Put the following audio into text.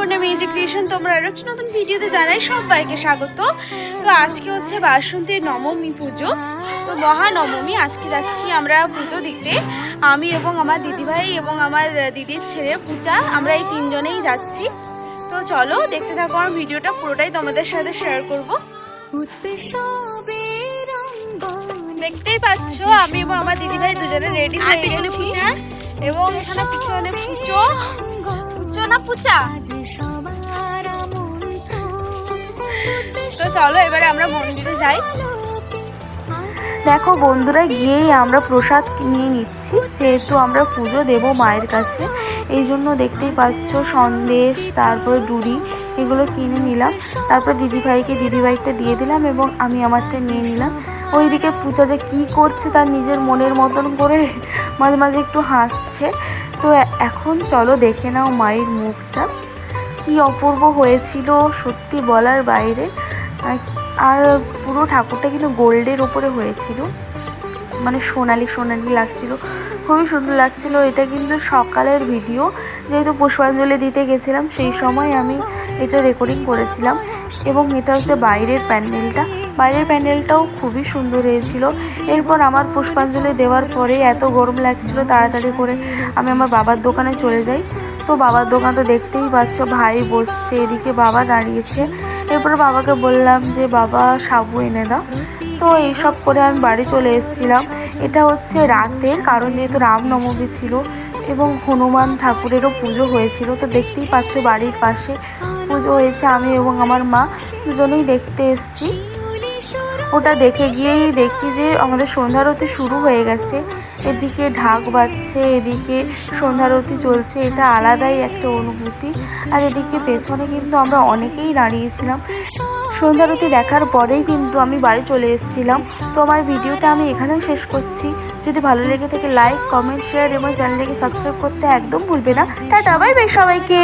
Bonna music creation তোমরা আরও একটি নতুন ভিডিওতে জানাই সবাইকে স্বাগত। তো আজকে হচ্ছে বাসন্তীর নবমী পুজো। তো মহানবমী আজকে যাচ্ছি আমরা পুজো দিতে। আমি এবং আমার দিদিভাই এবং আমার দিদির ছেলে পূজা আমরা এই তিনজনেই যাচ্ছি। তো চলো দেখতে থাকো আমার ভিডিওটা পুরোটাই তোমাদের সাথে শেয়ার করব। দেখতেই পাচ্ছ আমি এবং আমার দিদিভাই দুজনে রেডি হয়ে গেছি। এবং এখানে পিছনে পুচো তো চলো, এবারে আমরা মন্দিরে যাই। দেখো বন্ধুরা, গিয়েই আমরা প্রসাদ নিয়ে নিচ্ছি। যেহেতু আমরা পুজো দেব মায়ের কাছে, এই জন্য দেখতেই পাচ্ছ সন্দেশ, তারপরে ডুরি এগুলো কিনে নিলাম। তারপর দিদিভাইকে দিদিভাইটা দিয়ে দিলাম এবং আমি আমারটা নিয়ে নিলাম। ওইদিকে পূজা যে কী করছে তার নিজের মনের মতন করে মাঝে মাঝে একটু হাসছে। তো এখন চলো দেখে নাও মায়ের মুখটা। কি অপূর্ব হয়েছিল সত্যি বলার বাইরে। আর- পুরো ঠাকুরটা কিন্তু গোল্ডের ওপরে হয়েছিল। মানে সোনালি সোনালি লাগছিল। খুবই সুন্দর লাগছিল। এটা কিন্তু সকালের ভিডিও। যেহেতু পুষ্পাঞ্জলি দিতে গেছিলাম, সেই সময় আমি এটা রেকর্ডিং করেছিলাম। এবং এটা হচ্ছে বাইরের প্যান্ডেলটা। বাইরের প্যান্ডেলটাও খুবই সুন্দর হয়েছিল। এরপর আমার পুষ্পাঞ্জলি দেওয়ার পরে এত গরম লাগছিল, তাড়াতাড়ি করে আমি আমার বাবার দোকানে চলে যাই। তো বাবার দোকান তো দেখতেই পাচ্ছ, ভাই বসছে, এদিকে বাবা দাঁড়িয়েছে। এরপর বাবাকে বললাম যে, বাবা, সাবু এনে দাও। তো এইসব করে আমি বাড়ি চলে এসেছিলাম। এটা হচ্ছে রাতের, কারণ যেহেতু রামনবমী ছিল এবং হনুমান ঠাকুরেরও পুজো হয়েছিল, তো দেখতেই পাচ্ছ বাড়ির পাশে পুজো হয়েছে আমি এবং আমার মা দুজনেই দেখতে এসেছি। ওটা দেখে গিয়েই দেখি যে আমাদের সন্ধ্যারতি শুরু হয়ে গেছে। এদিকে ঢাক বাজছে, এদিকে সন্ধ্যারতি চলছে, এটা আলাদাই একটা অনুভূতি। আর এদিকে পেছনে কিন্তু আমরা অনেকেই দাঁড়িয়েছিলাম। সন্ধ্যারতি দেখার পরেই কিন্তু আমি বাড়ি চলে এসেছিলাম। তো আমার ভিডিওটা আমি এখানেই শেষ করছি। যদি ভালো লেগে থাকে লাইক কমেন্ট শেয়ার এবং চ্যানেলটিকে সাবস্ক্রাইব করতে একদম ভুলবে না। টাটা বাই বাই সবাইকে।